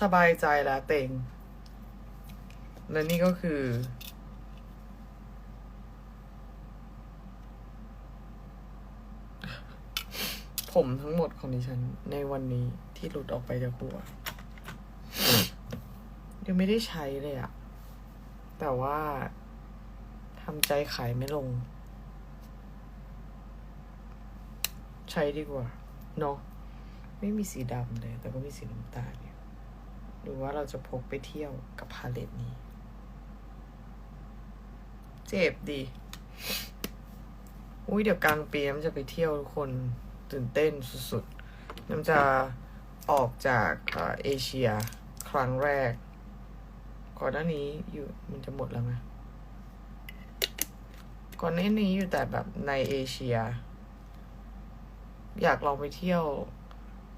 สบายใจแล้วเต็ง และนี่ก็คือ ผมทั้งหมดของดิฉัน ในวันนี้ที่หลุดออกไปจากหัว ยังไม่ได้ใช้เลยอะแต่ว่าทำใจขายไม่ลง ใช้ดีกว่า เนาะไม่มีสีดำเลย แต่ก็มีสีน้ำตาล หรือว่าเราจะพกไปเที่ยวกับพาเลตนี้ เจ็บดีอุ้ยเดี๋ยวกลางปีน้ำจะไปเที่ยวทุกคนตื่นเต้นสุดๆ น้ำจะออกจากเอเอเชียครั้งแรก ก่อนหน้านี้อยู่มันจะหมดแล้วไหมก่อนหน้านี้อยู่แต่แบบในเอเชีย อยากลองไปเที่ยว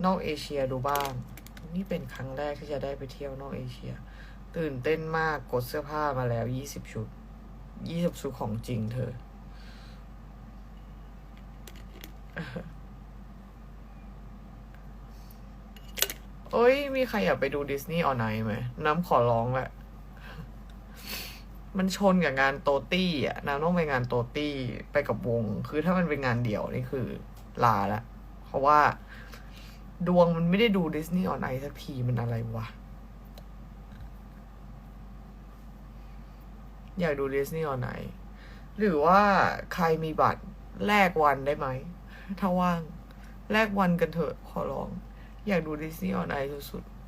นอกเอเชียดูบ้าง นี่เป็นครั้งแรกที่จะได้ไปเที่ยวนอกเอเชีย ตื่นเต้นมากกดเสื้อผ้ามาแล้วยี่สิบชุดยี่สิบชุดของจริงเธอเอ้ย มีใครอยากไปดูดิสนีย์ออนไลน์ไหม น้ำขอร้องแหละ มันชนกับงานโตตี้อะ น้ำต้องไปงานโตตี้ไปกับวง คือถ้ามันเป็นงานเดี่ยวนี่คือลาละ เพราะว่า ดวงมันไม่ได้ดูดิสนีย์ออนไอสักทีมันอะไรวะ อยากดูดิสนีย์ออนไอหรือว่าใครมีบัตรแลกวันได้ไหม ถ้าว่าง แลกวันกันเถอะ ขอร้อง อยากดูดิสนีย์ออนไอสุดๆ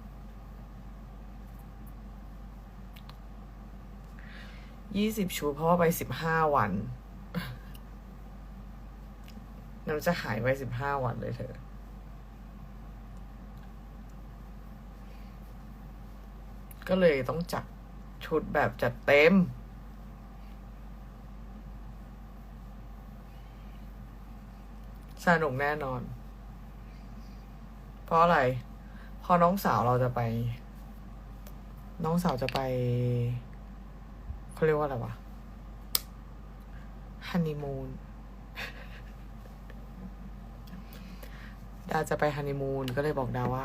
ยี่สิบชุดเพราะว่าไปสิบห้าวันน้ำจะหายไปสิบห้าวันเลยเธอะ ก็เลยต้องจัดชุดแบบจัดเต็ม สนุกแน่นอน เพราะอะไร พอน้องสาวเราจะไป น้องสาวจะไปเขาเรียกว่าอะไรวะฮันนีมูนดาจะไปฮันนีมูนก็เลยบอกดาว่า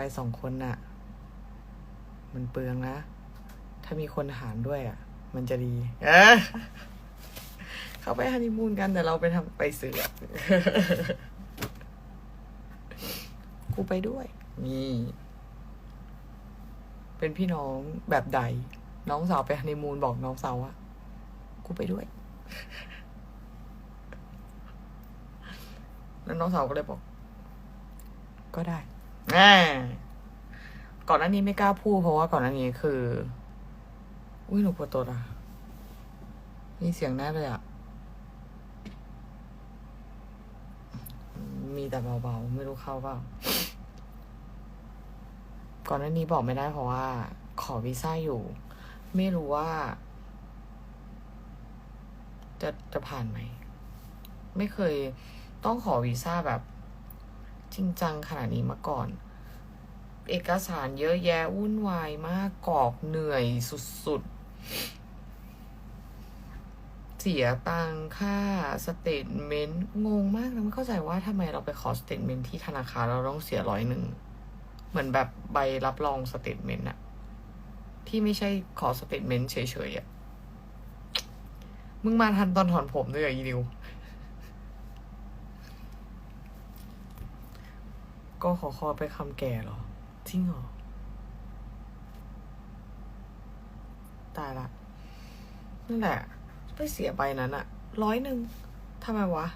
ไปสองคนน่ะ มันเปลืองนะ ถ้ามีคนหารด้วยอะ มันจะดีเออเขาไปฮันนีมูนกันแต่เราไปทำไปเสือกกูไปด้วย นี่ เป็นพี่น้องแบบใด น้องสาวไปฮันนีมูนบอกน้องสาวว่ากูไปด้วย แล้วน้องสาวก็เลยบอก ก็ได้ ก่อนหน้านี้ไม่กล้าพูดเพราะว่าก่อนหน้านี้คือ อุ้ยหนูปวดตัวอะมีเสียงแน่เลยอะ มีแต่เบาๆ ไม่รู้เข้าเปล่า ก่อนหน้านี้บอกไม่ได้เพราะว่า ขอวีซ่าอยู่ ไม่รู้ว่า จะจะผ่านไหม ไม่เคยต้องขอวีซ่าแบบ จริงจังขนาดนี้มาก่อน เอกสารเยอะแยะวุ่นวายมากกรอกเหนื่อยสุดๆ เสียตังค่าสเตทเมนต์งงมากนะไม่เข้าใจว่าทำไมเราไปขอสเตทเมนต์ที่ธนาคารเราต้องเสียร้อยหนึ่ง เหมือนแบบใบรับรองสเตทเมนต์อะที่ไม่ใช่ขอสเตทเมนต์เฉยๆอะมึงมาทันตอนถอนผมด้วยเหรออีนิว ก็ขอคอไปคำแก่หรอ จริงเหรอ ตายละ นั่นแหละ ไปเสียไปนั้นอะร้อยหนึ่งทำไมวะ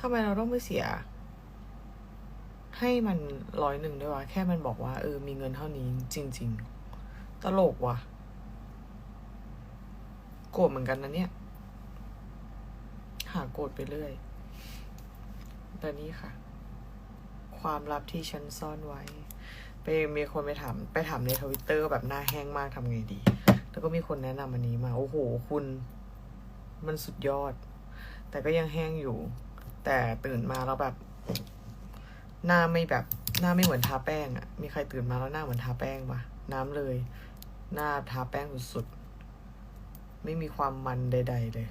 ทำไมเราต้องไปเสีย ให้มันร้อยหนึ่งด้วยวะ แค่มันบอกว่าเออ มีเงินเท่านี้จริง ๆ ตลกวะโกรธเหมือนกันนะเนี่ย หาโกรธไปเรื่อยแต่นี่ค่ะ ความลับที่ฉันซ่อนไว้ ไปมีคนไปถาม ไปถามในทวิตเตอร์แบบหน้าแห้งมากทำไงดี แล้วก็มีคนแนะนำอันนี้มา โอ้โห คุณ มันสุดยอด แต่ก็ยังแห้งอยู่ แต่ตื่นมาแล้วแบบ หน้าไม่แบบ หน้าไม่เหมือนทาแป้งอะ่ะมีใครตื่นมาแล้วหน้าเหมือนทาแป้งปะน้ำเลย หน้าทาแป้งสุดๆ ไม่มีความมันใด ๆ เลย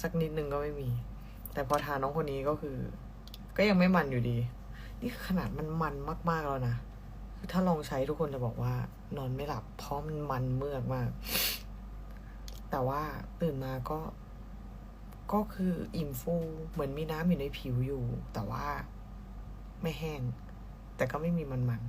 สักนิดนึงก็ไม่มี แต่พอทาน้องคนนี้ก็คือ ก็ยังไม่มันอยู่ดี นี่ขนาดมันมันมาก ๆ แล้วนะคือถ้าลองใช้ทุกคนจะบอกว่า นอนไม่หลับเพราะมันมันเมือกมาก แต่ว่าตื่นมาก็ ก็คืออิ่มฟู เหมือนมีน้ำอยู่ในผิวอยู่ แต่ว่าไม่แห้ง แต่ก็ไม่มีมันมัน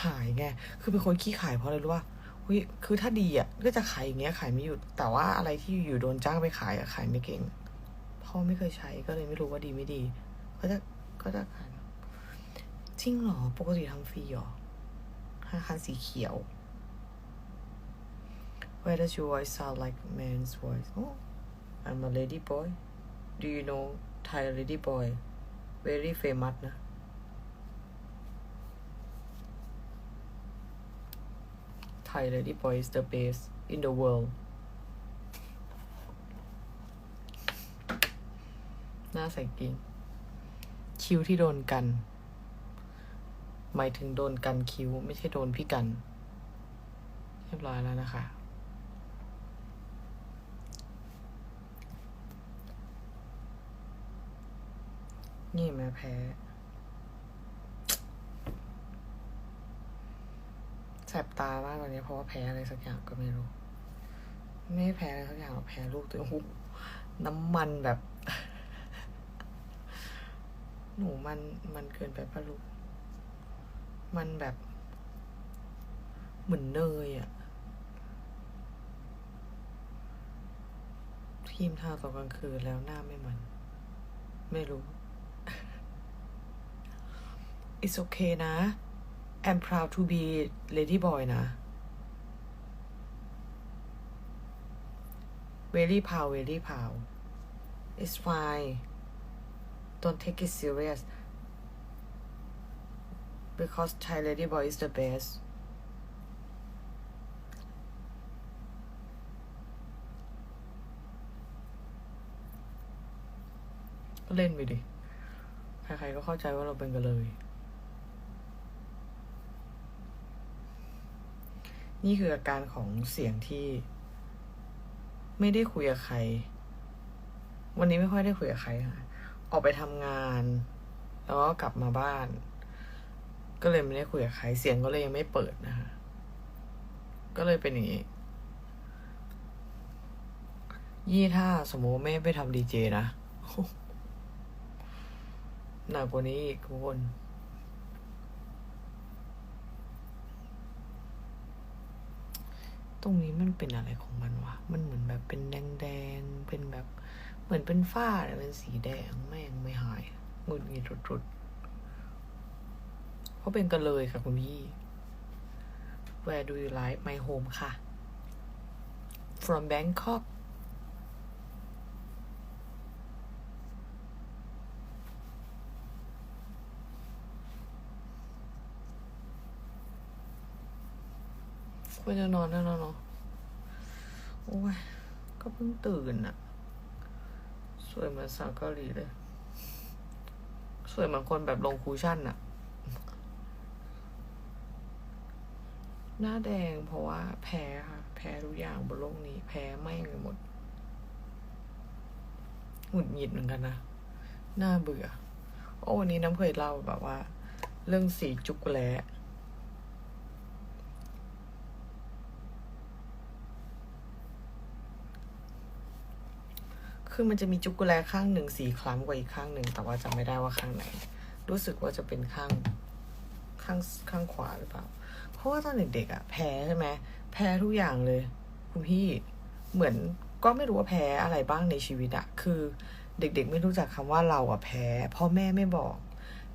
ขายไง คือเป็นคนขี้ขายเพราะอะไรรู้ป่ะเฮ้ยคือถ้าดีอะ ก็จะขายอย่างเงี้ยขายไม่หยุด แต่ว่าอะไรที่อยู่โดนจ้างไปขายอะขายไม่เก่ง พราะไม่เคยใช้ก็เลยไม่รู้ว่าดีไม่ดี ก็จะก็จะขายจริงหรอ ปกติทำฟรีหรอห้าคันสีเขียว Why does your voice sound like man's voice? Oh, I'm a lady boy. Do you know Thai lady boy? Very famous นะ Thai lady boy is the best in the world. หน้าใส่กิ้งคิ้วที่โดนกัน หมายถึงโดนกันคิ้ว ไม่ใช่โดนพี่กัน เรียบร้อยแล้วนะคะ นี่แม่แพ้แสบตามากกว่านี้เพราะว่าแพ้อะไรสักอย่างก็ไม่รู้ ไม่แพ้อะไรสักอย่างแพ้ลูกตัวโอ้โหน้ำมันแบบ หนูมันมันเกินไปปะลูก มันแบบ เหมือนเนยอะทีมทาตอนกลางคืนแล้วหน้าไม่มัน ไม่รู้ it's okay นะ I'm proud to be lady boy นะ very proud very proud it's fine don't take it serious because Thai lady boy is the best ก็เล่นไปดิ ใครๆก็เข้าใจว่าเราเป็นกันเลย นี่คืออาการของเสียงที่ไม่ได้คุยกับใคร วันนี้ไม่ค่อยได้คุยกับใครค่ะ ออกไปทำงานแล้วก็กลับมาบ้าน ก็เลยไม่ได้คุยกับใครเสียงก็เลยยังไม่เปิดนะคะก็เลยเป็นอย่างนี้ยี่ถ้าสมมติไม่ไปทำดีเจนะหนักกว่านี้อีกทุกคนตรงนี้มันเป็นอะไรของมันวะ มันเหมือนแบบเป็นแดงๆ เป็นแบบ เหมือนเป็นฝ้าแต่เป็นสีแดงแม่งไม่หายงุดงิดรุดๆเพราะเป็นกันเลยค่ะคุณพี่ Where do you like my home ค่ะ from Bangkok ควรจะนอนแล้วเนาะโอ้ย ก็เพิ่งตื่นอะ สวยเหมือนสาวเกาหลีเลย สวยเหมือนคนแบบลงคูชั่นอะหน้าแดงเพราะว่าแพ้ค่ะ แพ้ทุกอย่างบนโลกนี้ แพ้ไม่ไปหมดหงุดหงิดเหมือนกันนะหน้าเบื่อ โอ้วันนี้น้ำเคยเล่าแบบว่า เรื่องสีจุกแล้ คือมันจะมีจุกโกแลข้างหนึ่งสีคล้ำกว่าอีกข้างหนึ่งแต่ว่าจำไม่ได้ว่าข้างไหน รู้สึกว่าจะเป็นข้างข้างข้างขวาหรือเปล่า เพราะว่าตอนเด็กๆอะแพ้ใช่ไหมแพ้ทุกอย่างเลย คุณพี่เหมือนก็ไม่รู้ว่าแพ้อะไรบ้างในชีวิตอะคือเด็กๆ ไม่รู้จักคำว่าเราอะแพ้พราะแม่ไม่บอก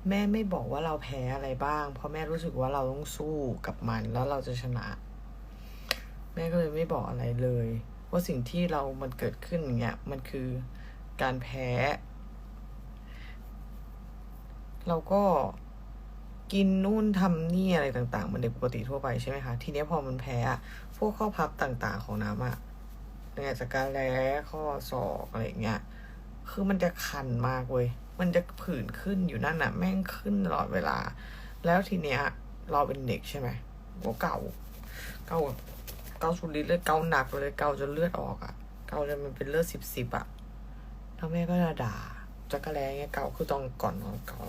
แม่ไม่บอกว่าเราแพ้อะไรบ้าง เพราะแม่รู้สึกว่าเราต้องสู้กับมันแล้วเราจะชนะ แม่ก็เลยไม่บอกอะไรเลย ว่าสิ่งที่เรามันเกิดขึ้นอย่างเงี้ยมันคือการแพ้ เราก็กินนู่นทำนี่อะไรต่างๆมือนเด็กปกติทั่วไปใช่ไหมคะ ทีเนี้ยพอมันแพ้ พวกข้อพับต่างๆของน้ำอะเนี่ยจากการแล้ข้อศอกอะไรเงี้ย คือมันจะคันมากเว้ย มันจะผื่นขึ้นอยู่นั่นน่ะแม่งขึ้นตลอดเวลา แล้วทีเนี้ยเราเป็นเด็กใช่ไหมก็เก่า เก่าแบบ เกาสุดฤทธิ์เลยเกาหนักเลยเกาจนเลือดออกอะ่ะ เกาจนมันเป็นเลือดสิบสิบอะ่ะแล้วแม่ก็จะด่าจักรแล้เงี้ยเกาคือต้องก่อนนอนเกา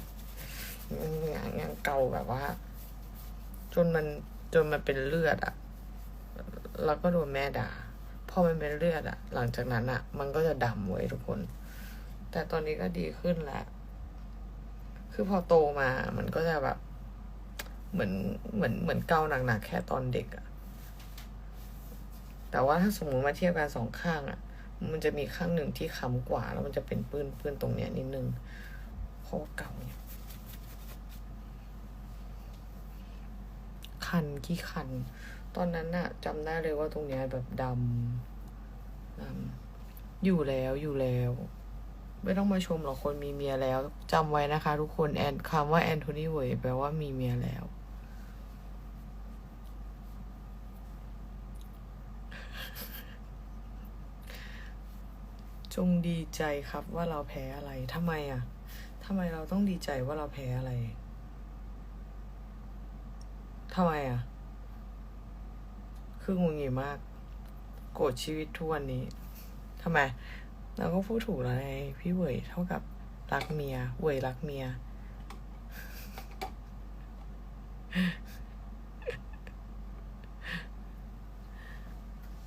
อย่างเงี้ยเกาแบบว่า จนมันจนมันเป็นเลือดอะแล้วก็โดนแม่ด่าพอมันเป็นเลือดอะหลังจากนั้นอะมันก็จะดำไว้ทุกคน แต่ตอนนี้ก็ดีขึ้นแหล้วคือพอโตมา มันก็จะแบบ เหมือนเหมือนเหมือนเกาหนักๆแค่ตอนเด็กอะ แต่ว่าถ้าสมมติมาเทียบกันสองข้างอะมันจะมีข้างหนึ่งที่ค้ำกว่า แล้วมันจะเป็นปื้นปื้นตรงเนี้ยนิดนึงเพราะว่าเก่าเนี่ยคันขี้คัน ตอนนั้นน่ะจำได้เลยว่าตรงเนี้ยแบบดำดำอยู่แล้วอยู่แล้ว ไม่ต้องมาชมหรอกคนมีเมียแล้วจำไว้นะคะ ทุกคนแอนคำว่าแอนโทนีเวยแปลว่ามีเมียแล้ว จงดีใจครับว่าเราแพ้อะไรทำไมอะทำไมเราต้องดีใจว่าเราแพ้อะไรทำไมอะ คืองุนงิดมาก โกรธชีวิตทุกวันนี้ทำไม เราก็พูดถูกแล้วไงพี่เวยเท่ากับรักเมีย เวยรักเมีย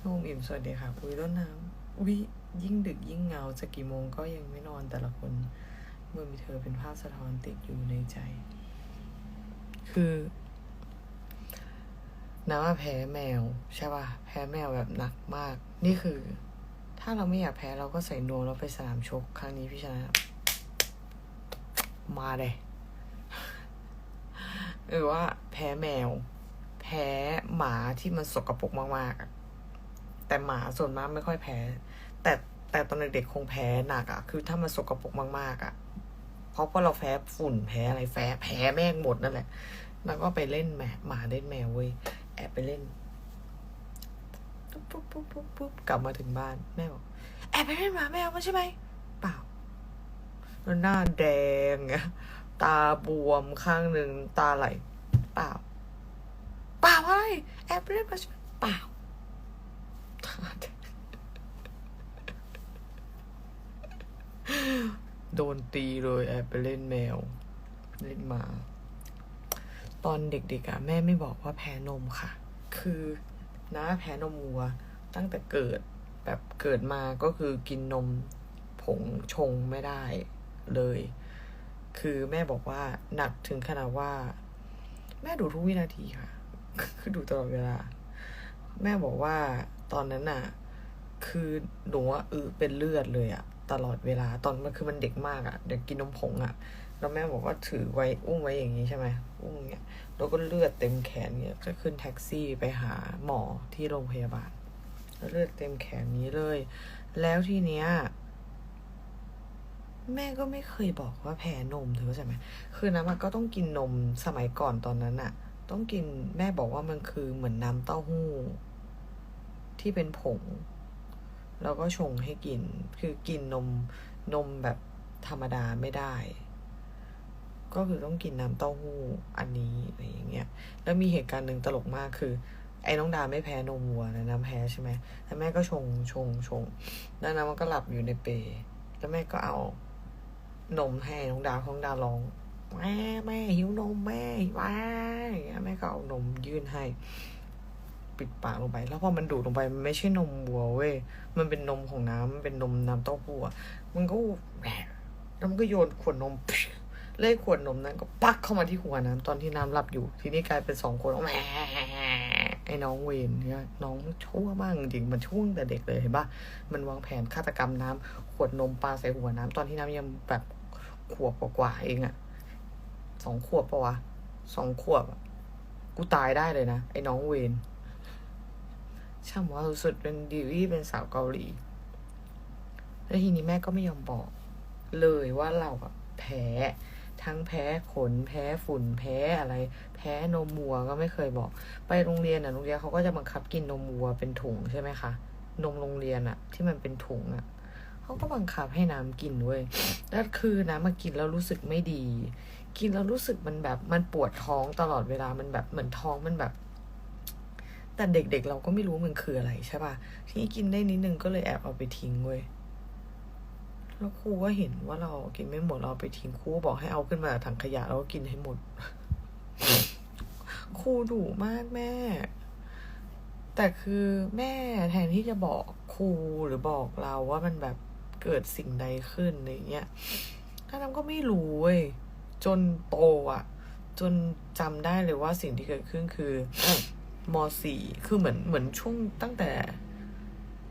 น้องอิ่มสวัสดีค่ะปุ้ยต้นน้ำอุ้ ยิ่งดึกยิ่งเงาจะกี่โมงก็ยังไม่นอนแต่ละคน เมื่อมีเธอเป็นภาพสะท้อนติดอยู่ในใจ คือน้ำว่าแพ้แมว ใช่ป่ะ แพ้แมวแบบหนักมาก นี่คือ ถ้าเราไม่อยากแพ้เราก็ใส่นวมแล้วไปสนามชก ครั้งนี้พี่ชนะ มาเลยหรือว่าแพ้แมว แพ้หมาที่มันสกปรกมากๆแต่หมาส่วนมากไม่ค่อยแพ้ แต่แต่ตอนเด็กๆคงแพ้หนักอะคือถ้ามันสกปรกมากๆอะเพราะว่าเราแพ้ฝุ่นแพ้อะไรแพ้แพ้แม่งหมดนั่นแหละ แล้วก็ไปเล่นแมวหมาเล่นแมวเว้ยแอบไปเล่นปุ๊บปุ๊บปุ๊บปุ๊บปุ๊บกลับมาถึงบ้านแม่บอกแอบไปเล่นหมาแมวมาใช่ไหมเปล่าแล้วหน้าแดงตาบวมข้างหนึ่งตาไหลเปล่าเปล่าอะไรแอบไปเล่นมาใช่ไหมเปล่าตาแดง โดนตีเลยแอบไปเล่นแมว เล่นหมา ตอนเด็กๆอะแม่ไม่บอกว่าแพ้นมค่ะ คือน้าแพ้นมวัว ตั้งแต่เกิดแบบเกิดมาก็คือกินนมผงชงไม่ได้เลย คือแม่บอกว่าหนักถึงขนาดว่า แม่ดูทุกวินาทีค่ะ คือดูตลอดเวลา แม่บอกว่าตอนนั้นน่ะคือหนูอะอือเป็นเลือดเลยอะ ตลอดเวลาตอนมันคือมันเด็กมากอะเด็กกินนมผงอะแล้วแม่บอกว่าถือไว้อุ้มไว้อย่างนี้ใช่ไหมอุ้มอย่างเงี้ยแล้วก็เลือดเต็มแขนเนี่ยก็ขึ้นแท็กซี่ไปหาหมอที่โรงพยาบาลเลือดเต็มแขนนี้เลย แล้วทีเนี้ยแม่ก็ไม่เคยบอกว่าแพ้นมเธอเข้าใจไหมคือน้ำมันก็ต้องกินนมสมัยก่อนตอนนั้นอะต้องกินแม่บอกว่ามันคือเหมือนน้ำเต้าหู้ ที่เป็นผง แล้วก็ชงให้กิน คือกินนมนมแบบธรรมดาไม่ได้ ก็คือต้องกินน้ำเต้าหู้อันนี้อะไรอย่างเงี้ย แล้วมีเหตุการณ์หนึ่งตลกมากคือ ไอ้น้องดาไม่แพ้นมวัวนะน้ำแพ้ใช่ไหมแล้วแม่ก็ชงชงชง แล้วน้ำมันก็หลับอยู่ในเปรแล้วแม่ก็เอานมให้น้องดาของดาร้องแม่แม่หิวนมแม่ว้าอย่างเงี้ยแม่ก็เอานมยื่นให้ ปิดปากลงไป แล้วพอมันดูดลงไปมันไม่ใช่นมวัวเว้ยมันเป็นนมของน้ำมันเป็นนมน้ำเต้าหู้มันก็แหวแล้วมันก็โยนขวดนมเลยขวดนมนั้นก็ปักเข้ามาที่หัวน้ำตอนที่น้ำหลับอยู่ ทีนี้กลายเป็นสองคนแหมไอ้น้องเวนเนี่ยน้องชั่วมากจริงมันช่วงแต่เด็กเลยเห็นปะมันวางแผนฆาตกรรมน้ำขวดนมปลาใส่หัวน้ำตอนที่น้ำยังแบบขวบกว่าเองอะสองขวบปะวะสองขวบกูตายได้เลยนะไอ้น้องเวน ช่างว่าสุดๆเป็นดีวี่เป็นสาวเกาหลี แล้วทีนี้แม่ก็ไม่ยอมบอก เลยว่าเราอะแพ้ทั้งแพ้ขนแพ้ฝุ่นแพ้อะไร แพ้นมวัวก็ไม่เคยบอก ไปโรงเรียนอะโรงเรียนเขาก็จะบังคับกินนมวัวเป็นถุงใช่ไหมคะนมโรงเรียนอะที่มันเป็นถุงอะเขาก็บังคับให้น้ำกินเว้ยแล้วคือน้ำมากินแล้วรู้สึกไม่ดี กินแล้วรู้สึกมันแบบมันปวดท้องตลอดเวลามันแบบเหมือนท้องมันแบบ แต่เด็กๆเราก็ไม่รู้มันคืออะไรใช่ป่ะ ทีนี้กินได้นิดนึงก็เลยแอบเอาไปทิ้งเว้ย แล้วครูก็เห็นว่าเรากินไม่หมดเราไปทิ้งครูบอกให้เอาขึ้นมาจากถังขยะแล้วก็กินให้หมด ครูดุมากแม่ แต่คือแม่แทนที่จะบอกครูหรือบอกเราว่ามันแบบเกิดสิ่งใดขึ้นอะไรเงี้ยถ้าน้ำก็ไม่รู้เว้ยจนโตอะ จนจำได้เลยว่าสิ่งที่เกิดขึ้นคือ มสี่คือเหมือนเหมือนช่วงตั้งแต่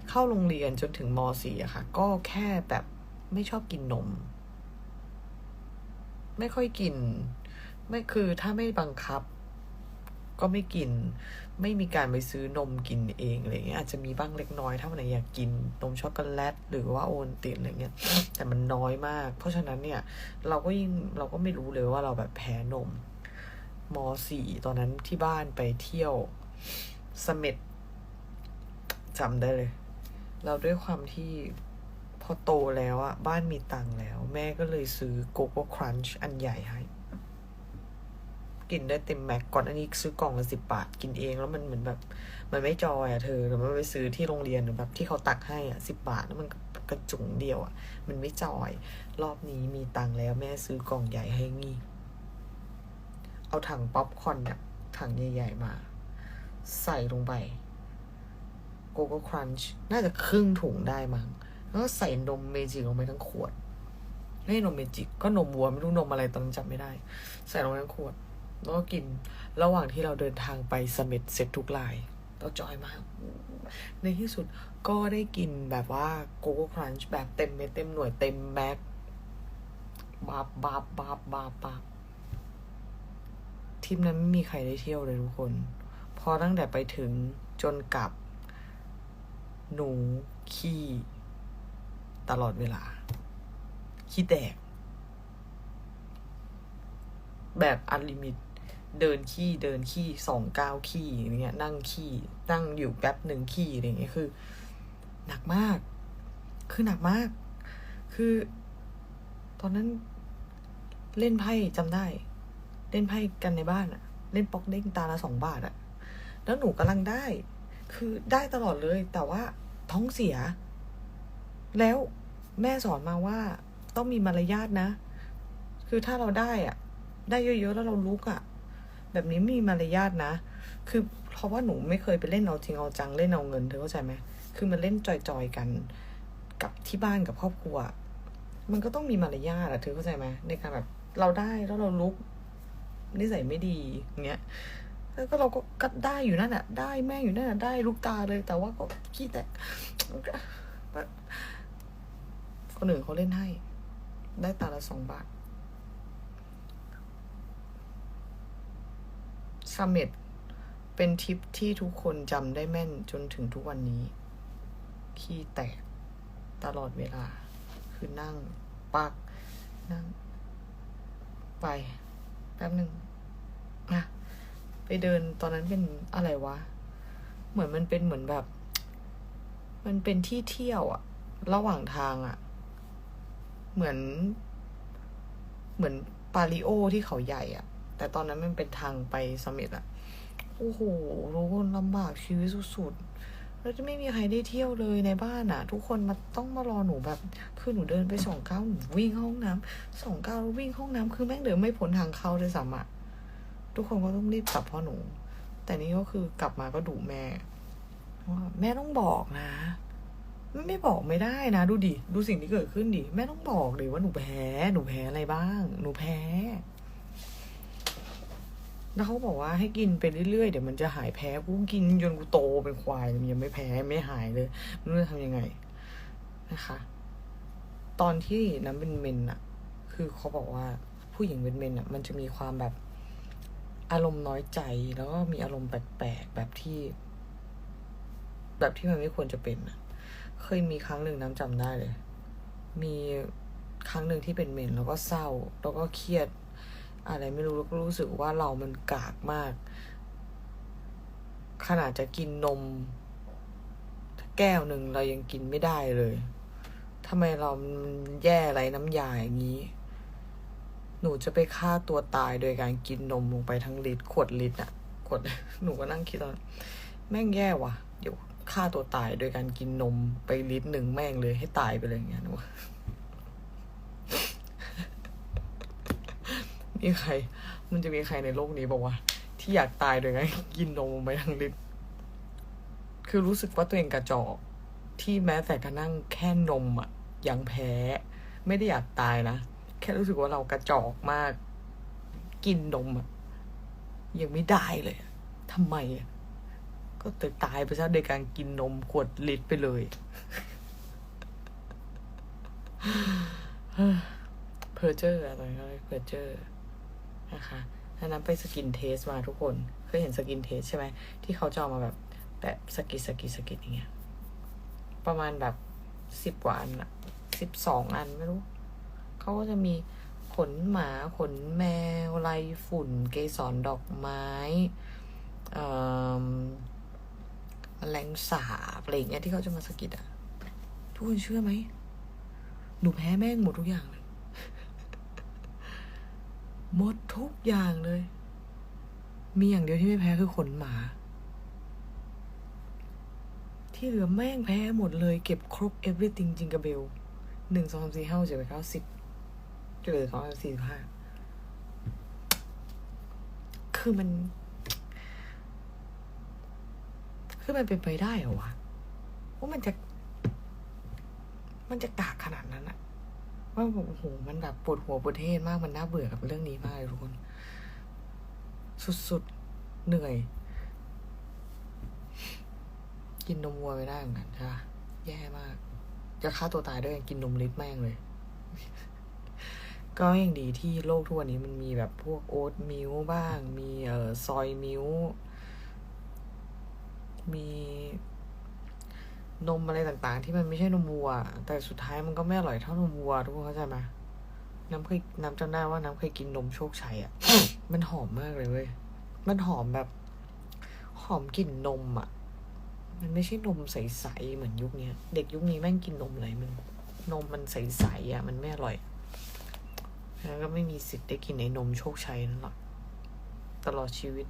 เข้าโรงเรียนจนถึงมสี่อะค่ะ ก็แค่แบบไม่ชอบกินนม ไม่ค่อยกิน ไม่คือถ้าไม่บังคับ ก็ไม่กิน ไม่มีการไปซื้อนมกินเองอะไรเงี้ยอาจจะมีบ้างเล็กน้อย ถ้าวันไหนอยากกินนมช็อกโกแลตหรือว่าโอนตินอะไรเงี้ย แต่มันน้อยมาก เพราะฉะนั้นเนี่ย เราก็ยิ่งเราก็ไม่รู้เลยว่าเราแบบแพ้นมมสี่ตอนนั้นที่บ้านไปเที่ยว เสม็ดจำได้เลย เราด้วยความที่พอโตแล้วอะบ้านมีตังค์แล้ว แม่ก็เลยซื้อโกโก้ครันช์อันใหญ่ให้ กินได้เต็มแม็กก่อนอันนี้ซื้อกล่องละสิบบาท กินเองแล้วมันเหมือนแบบ มันไม่จอยอะเธอหรือมันไปซื้อที่โรงเรียนหรือแบบที่เขาตักให้อะสิบบาทแล้วมันกระจุงเดียวอะมันไม่จอย รอบนี้มีตังค์แล้ว แม่ซื้อกล่องใหญ่ให้งี้ เอาถังป๊อปคอร์นเนี่ยถังใหญ่ ๆ มา ใส่ลงไปโกโก้ครันช์น่าจะครึ่งถุงได้มั้งแล้วก็ใส่นมเมจิลงไปทั้งขวดไม่นมเมจิก็นมวัวไม่รู้นมอะไรตอนนั้นจำไม่ได้ ใส่ลงไปทั้งขวด แล้วก็กินระหว่างที่เราเดินทางไปสมิธเสร็จทุกลายเราจอยมาก ในที่สุดก็ได้กินแบบว่าโกโก้ครันช์แบบเต็มเม็ดเต็มหน่วยเต็มแม็กบาบบาบบาบบาบบาบทริปนั้นไม่มีใครได้เที่ยวเลยทุกคน อตั้งแต่ไปถึงจนกลับ หนูขี้ตลอดเวลา ขี้แตก แบบอันลิมิต เดินขี้เดินขี้สองก้าวขี้อย่างเงี้ย นั่งขี้นั่งอยู่แป๊บหนึ่งขี้อะไรเงี้ยคือ หนักมาก คือหนักมาก คือ ตอนนั้นเล่นไพ่จำได้ เล่นไพ่กันในบ้านอะเล่นป๊อกเด้งตาละสองบาทอะ แล้วหนูกำลังได้ คือได้ตลอดเลย แต่ว่าท้องเสีย แล้วแม่สอนมาว่าต้องมีมารยาทนะ คือถ้าเราได้อะได้เยอะๆแล้วเราลุกอะแบบนี้มีมารยาทนะ คือเพราะว่าหนูไม่เคยไปเล่นเอาจริงเอาจังเล่นเอาเงินเธอเข้าใจไหมคือมันเล่นจอยๆกัน กับที่บ้านกับครอบครัว มันก็ต้องมีมารยาทอะเธอเข้าใจไหมในการแบบเราได้แล้วเราลุกนิสัยไม่ดีอย่างเงี้ย แล้วก็เราก็กได้อยู่นั่นแหะได้แม่งอยู่นั่นแหะได้ลูกตาเลย แต่ว่าก็ขี้แตกคนอื่นเขาเล่นให้ ได้ตาละสองบาทสมเม็ดเป็นทริปที่ทุกคนจำได้แม่นจนถึงทุกวันนี้ ขี้แตกตลอดเวลา คือนั่งปักนั่ง ไป แป๊บหนึ่ง ไปเดินตอนนั้นเป็นอะไรวะ เหมือนมันเป็นเหมือนแบบ มันเป็นที่เที่ยวอะระหว่างทางอะเหมือน เหมือนปาริโอที่เขาใหญ่อะแต่ตอนนั้นมันเป็นทางไปสมิธอะโอ้โหรู้คนลำบากชีวิตสุดๆแล้วจะไม่มีใครได้เที่ยวเลยในบ้านอะทุกคนมาต้องมารอหนูแบบคือหนูเดินไปสองก้าวหนูวิ่งห้องน้ำสองก้าววิ่งห้องน้ำคือแม่งเดินไม่พ้นทางเข้าด้วยซ้ำอะ ทุกคนก็ต้องรีบกลับพราะหนู แต่นี่ก็คือกลับมาก็ดุแม่ว่าแม่ต้องบอกนะ ไม่บอกไม่ได้นะ ดูดิ ดูสิ่งที่เกิดขึ้นดิ แม่ต้องบอกดิว่าหนูแพ้ หนูแพ้อะไรบ้าง หนูแพ้ แล้วเขาบอกว่าให้กินไปเรื่อยๆ เดี๋ยวมันจะหายแพ้ กูกินจนกูโตเป็นควาย มันยังไม่แพ้ ไม่หายเลยไม่รู้จะทำยังไงนะคะ ตอนที่น้ำเป็นเมนอะคือเขาบอกว่าผู้หญิงเป็นเมนอะมันจะมีความแบบ อารมณ์น้อยใจแล้วก็มีอารมณ์แปลกๆแบบที่ แบบที่มันไม่ควรจะเป็นอะเคยมีครั้งหนึ่งน้ำจำได้เลย มีครั้งหนึ่งที่เป็นเมนแล้วก็เศร้า แล้วก็เครียด อะไรไม่รู้แล้วก็รู้สึกว่าเรามันกากมาก ขนาดจะกินนม แก้วหนึ่งเรายังกินไม่ได้เลยทำไมเราแย่ไรน้ำยาอย่างนี้ หนูจะไปฆ่าตัวตายโดยการกินนมลงไปทั้งลิตรขวดลิตรอะขวดหนูก็นั่งคิดตอนแม่งแย่ว่ะ เดี๋ยวฆ่าตัวตายโดยการกินนมไปลิตรหนึ่งแม่งเลยให้ตายไปเลยอย่างเงี้ยหนูนี่ใคร มันจะมีใครในโลกนี้บอกว่า ที่อยากตายโดยการกินนมไปทั้งลิตรคือรู้สึกว่าตัวเองกระจอกที่แม้แต่กระนั่งแค่นมอะยังแพ้ ไม่ได้อยากตายนะ แค่รู้สึกว่าเรากระจอกมาก กินนมอะยังไม่ได้เลยทำไมอะก็ตตายไปซะโดยการกินนมขวดลิตรไปเลย เพอร์เจอร์อะไรก็เพอร์เจอร์นะคะอันนั้นไปสกินเทสมาทุกคนเคยเห็นสกินเทสใช่ไหม ที่เขาจะเอมาแบบแบบสกิดสกิดสกิดอย่างเงี้ย ประมาณแบบสิบกว่าอันอะสิบสองอันไม่รู้ เขาก็จะมีขนหมาขนแมวลายฝุ่น เกสรดอกไม้แมลงสาบอะไรอย่างเงี้ยที่เขาจะมาสกิดอะทุกคนเชื่อไหมหนูแพ้แม่งหมดทุกอย่างเลยหมดทุกอย่างเลย มีอย่างเดียวที่ไม่แพ้คือขนหมา ที่เหลือแม่งแพ้หมดเลย เก็บครบ everything จริงกับเบลหนึ่งสองสามสี่ห้าเจ็ดแปดเก้าสิบ หลือสองสี่สิบห้าคือมัน คือมันเป็นไปได้เหรอวะว่ามันจะ มันจะกากขนาดนั้นอะว่าโอ้โหมันแบบปวดหัวปวดเทศมากมันน่าเบื่อกับเรื่องนี้มากเลยทุกคน สุดๆ เหนื่อย กินนมวัวไม่ได้เหมือนกันใช่ปะแย่มาก จะฆ่าตัวตายด้วยการกินนมลิตรแม่งเลย ก็ยังดีที่โลกทุกวันนี้มันมีแบบพวกโอ๊ตมิลค์บ้าง มีเอ่อซอยมิลค์มีนมอะไรต่างๆ ที่มันไม่ใช่นมวัว แต่สุดท้ายมันก็ไม่อร่อยเท่านมวัวทุกคนเข้าใจไหมน้ำเคยน้ำจำได้ว่าน้ำเคยกินนมโชคชัยอะ่ะ มันหอมมากเลยเว้ย มันหอมแบบ หอมกลิ่นนมอะ่ะ มันไม่ใช่นมใสๆเหมือนยุคนี้เด็กยุคนี้แม่งกินนมอะไรมันนมมันใสๆอะ่ะ มันไม่อร่อย แล้วก็ไม่มีสิทธิ์ได้กินในนมโชคชัยนั่นหรอกตลอดชีวิต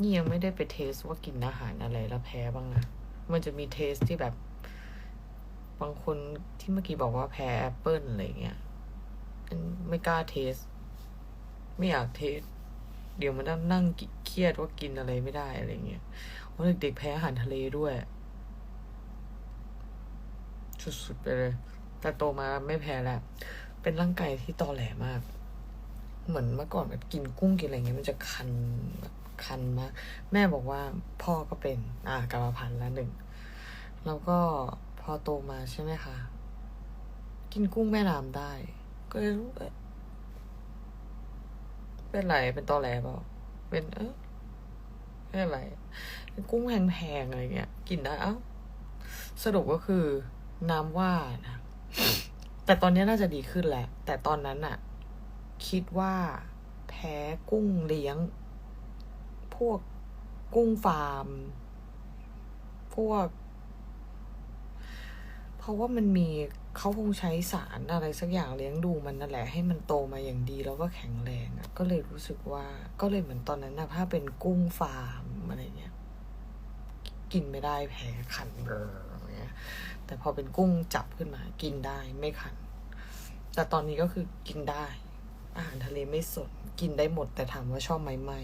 นี่ยังไม่ได้ไปเทสว่ากินอาหารอะไรแล้วแพ้บ้างนะ มันจะมีเทสที่แบบ บางคนที่เมื่อกี้บอกว่าแพ้แอปเปิลอะไรเงี้ยไม่กล้าเทส ไม่อยากเทส เดี๋ยวมันนั่งนั่งเครียดว่ากินอะไรไม่ได้อะไรเงี้ยว่าเด็กๆแพ้อาหารทะเลด้วยสุดๆไปเลยแต่โตมาไม่แพ้แล้ว เป็นร่างกายที่ตอแหลมาก เหมือนเมื่อก่อนแบบกินกุ้งกินอะไรเงี้ยมันจะคันแบบคันมาก แม่บอกว่าพ่อก็เป็นอ่ากรรมพันธุ์ละหนึ่ง แล้วก็พอโตมาใช่ไหมคะ กินกุ้งแม่น้ำได้ ก็เลยรู้เอ๊ะเป็นไรเป็นตอแหลเปล่าเป็นเออเป็นอะไร กุ้งแพงๆอะไรเงี้ย กินได้เอ้าสรุปก็คือน้ำว่านะ แต่ตอนนี้น่าจะดีขึ้นแหละ แต่ตอนนั้นอะคิดว่าแพ้กุ้งเลี้ยง พวกกุ้งฟาร์ม พวก เพราะว่ามันมีเขาคงใช้สารอะไรสักอย่างเลี้ยงดูมันนั่นแหละ ให้มันโตมาอย่างดีแล้วก็แข็งแรงอะ่ะก็เลยรู้สึกว่า ก็เลยเหมือนตอนนั้นนะถ้าเป็นกุ้งฟาร์มอะไรเงี้ยกินไม่ได้แพ้ขันเบอร์อะไรเงี้ย แต่พอเป็นกุ้งจับขึ้นมากินได้ไม่ขัน แต่ตอนนี้ก็คือกินได้ อาหารทะเลไม่สด กินได้หมด แต่ถามว่าชอบไหมไม่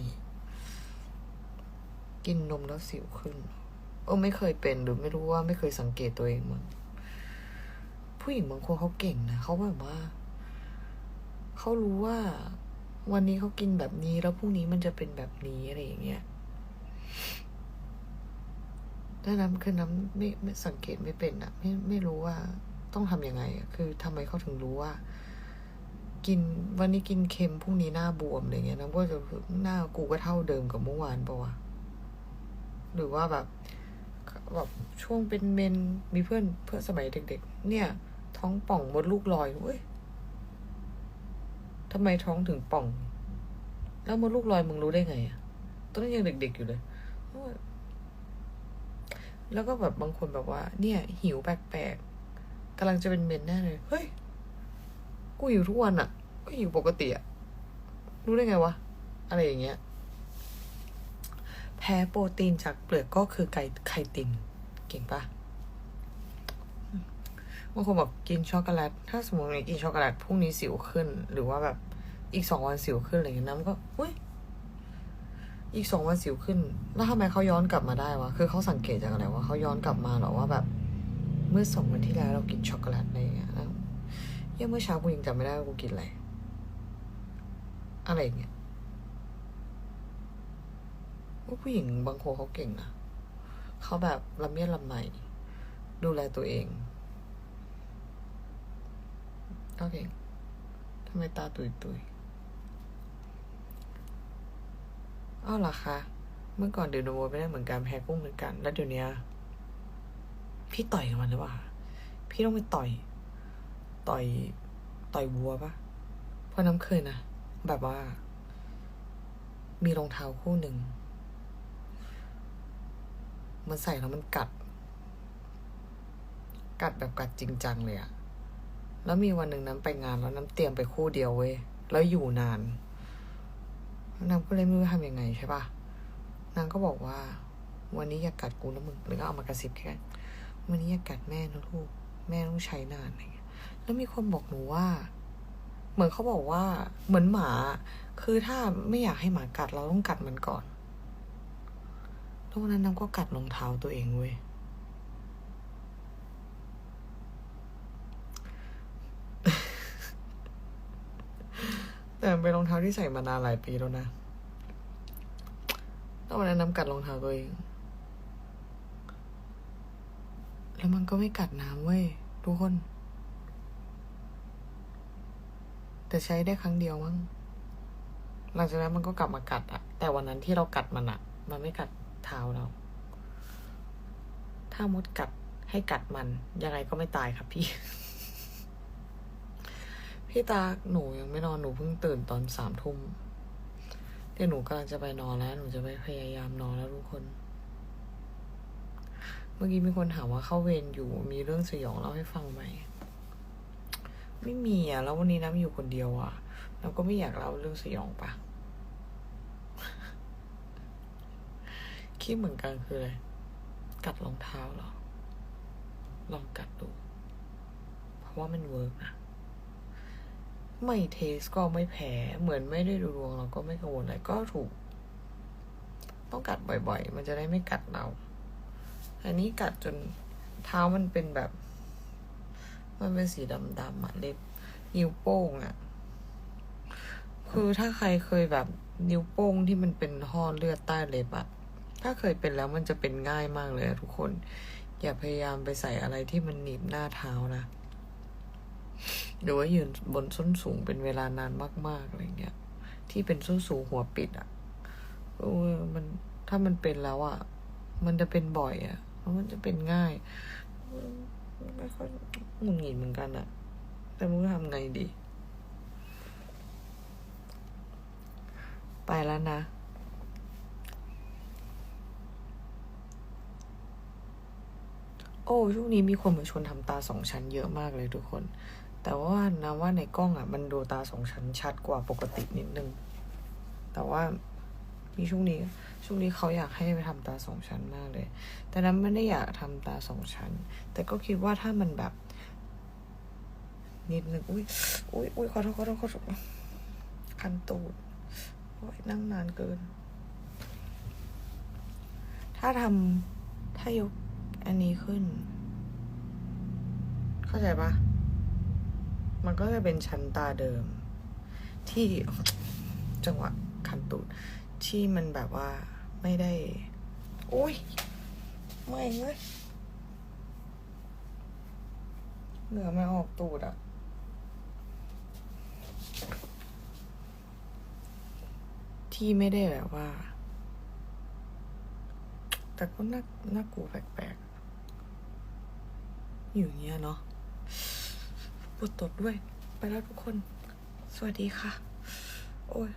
กินนมแล้วสิวขึ้น เออไม่เคยเป็นหรือไม่รู้ว่าไม่เคยสังเกตตัวเองมั้งผู้หญิงบางคนเขาเก่งนะเขาแบบว่าเขารู้ว่าวันนี้เขากินแบบนี้แล้วพรุ่งนี้มันจะเป็นแบบนี้อะไรอย่างเงี้ย แต่น้ำคือน้ำไม่ไม่สังเกตไม่เป็นอะไม่ไม่รู้ว่าต้องทำยังไงคือทำไมเขาถึงรู้ว่า กินวันนี้กินเค็มพรุ่งนี้หน้าบวมอะไรเงี้ยน้ำก็จะหน้ากูก็เท่าเดิมกับเมื่อวานปะวะหรือว่าแบบแบบช่วงเป็นเมนมีเพื่อนเพื่อนสมัยเด็ก ๆ เนี่ย ท้องป่องมดลูกลอยเว้ยทำไมท้องถึงป่อง แล้วมดลูกลอยมึงรู้ได้ไงอะตอนนั้นยังเด็ก ๆอยู่เลย แล้วก็แบบบางคนแบบว่า เนี่ย หิวแปลกๆกำลังจะเป็นเมนแน่เลย เฮ้ย กูหิวทุกวันอะก็หิวปกติอะรู้ได้ไงวะ อะไรอย่างเงี้ย แพ้โปรตีนจากเปลือกก็คือไก่ไข่ตินเก่งปะบางคนบอกกินช็อกโกแลต ถ้าสมมติกินช็อกโกแลตพรุ่งนี้สิวขึ้น หรือว่าแบบอีกสองวันสิวขึ้นอะไรอย่างเงี้ยน้ำก็อุ้ย อีกสองวันสิวขึ้น แล้วทำไมเขาย้อนกลับมาได้วะ คือเขาสังเกตจากอะไรวะเขาย้อนกลับมาหรอว่าแบบ เมื่อสองวันที่แล้วเรากินช็อกโกแลตอะไรอย่างเงี้ยยังเมื่อเช้ากูยังจำไม่ได้ว่ากูกินอะไร อะไรอย่างเงี้ยว่าผู้หญิงบางคนเขาเก่งนะเขาแบบละเมียดละไมดูแลตัวเองก็เก่งทำไมตาตุยตุยๆ อ้าวเหรอคะ เมื่อก่อนดื่มนมวัวไม่ได้เหมือนกันแพ้กุ้งเหมือนกัน แล้วเดี๋ยวนี้พี่ต่อยกับมันหรือเปล่า พี่ต้องไปต่อย ต่อย ต่อยวัวปะเพราะน้ำเคยนะ แบบว่า มีรองเท้าคู่หนึ่ง มันใส่แล้วมันกัด กัดแบบกัดจริงจังเลยอะแล้วมีวันหนึ่งน้ำไปงานแล้วน้ำเตรียมไปคู่เดียวเว้ย แล้วอยู่นาน น้ำก็เลยไม่รู้ทำยังไงใช่ปะนางก็บอกว่า วันนี้อย่ากัดกูนะมึง หรือก็เอามากระซิบแค่วันนี้อย่ากัดแม่นะลูก แม่ต้องใช้นานอะไรเงี้ย แล้วมีคนบอกหนูว่า เหมือนเขาบอกว่า เหมือนหมา คือถ้าไม่อยากให้หมากัดเราต้องกัดมันก่อนแล้ววันนั้นน้ำก็กัดรองเท้าตัวเองเว้ย แต่เป็นรองเท้าที่ใส่มานานหลายปีแล้วนะแล้ววันนั้นนำกัดรองเท้าตัวเอง แล้วมันก็ไม่กัดน้ำเว้ยทุกคน แต่ใช้ได้ครั้งเดียวมั้งหลังจากนั้นมันก็กลับมากัดอะแต่วันนั้นที่เรากัดมันอะมันไม่กัดเท้าเรา ถ้ามดกัดให้กัดมัน ยังไงก็ไม่ตายครับพี่ พี่ตาหนูยังไม่นอนหนูเพิ่งตื่นตอนสามทุ่มเดี๋ยวหนูกำลังจะไปนอนแล้ว หนูจะไปพยายามนอนแล้วทุกคน เมื่อกี้มีคนถามว่าเข้าเวรอยู่มีเรื่องสยองเล่าให้ฟังไหมไม่มีอะ แล้ววันนี้น้ำอยู่คนเดียวอะเราก็ไม่อยากเล่าเรื่องสยองปะคิดเหมือนกันคืออะไรกัดรองเท้าเหรอ ลองกัดดู เพราะว่ามันเวิร์กนะ ไม่เทสก็ไม่แพ้ เหมือนไม่ได้ดูดวงเราก็ไม่กังวลอะไรก็ถูก ต้องกัดบ่อยๆ มันจะได้ไม่กัดเรา อันนี้กัดจนเท้ามันเป็นแบบ มันเป็นสีดำๆอะเล็บนิ้วโป้งอะคือถ้าใครเคยแบบนิ้วโป้งที่มันเป็นห่อเลือดใต้เล็บอะถ้าเคยเป็นแล้วมันจะเป็นง่ายมากเลยทุกคน อย่าพยายามไปใส่อะไรที่มันหนีบหน้าเท้านะ หรือว่ายืนบนส้นสูงเป็นเวลานานมาก ๆ อะไรเงี้ย ที่เป็นส้นสูงหัวปิดอะ่ะเออมันถ้ามันเป็นแล้วอะ่ะ มันจะเป็นบ่อยอะ่ะเพราะมันจะเป็นง่ายไม่ค่อยหงุดหงิดเหมือนกันอะ่ะ แต่ไม่รู้ทำไงดี ไปแล้วนะโอ้ช่วงนี้มีคนมาชวนทำตาสองชั้นเยอะมากเลยทุกคน แต่ว่านะว่าในกล้องอะ มันดูตาสองชั้นชัดกว่าปกตินิดนึง แต่ว่ามีช่วงนี้ ช่วงนี้เขาอยากให้ไปทำตาสองชั้นมากเลย แต่นั้นไม่ได้อยากทำตาสองชั้น แต่ก็คิดว่าถ้ามันแบบ นิดนึง อุ้ยอุ้ยอุ้ยขอโทษขอโทษขอโทษคันตูดโอ้ยนั่งนานเกิน ถ้าทำถ้ายกอันนี้ขึ้น เข้าใจปะ มันก็จะเป็นชั้นตาเดิม ที่จังหวะคันตูดที่มันแบบว่าไม่ได้ โอ้ยไม่เว้ยเหงื่อไม่ออกตูดอะที่ไม่ได้แบบว่า แต่ก็น่าน่ากลัวแปลกๆอยู่เงี้ยเนาะ ดตดด้วย ไปแล้วทุกคน สวัสดีค่ะ โอ้ย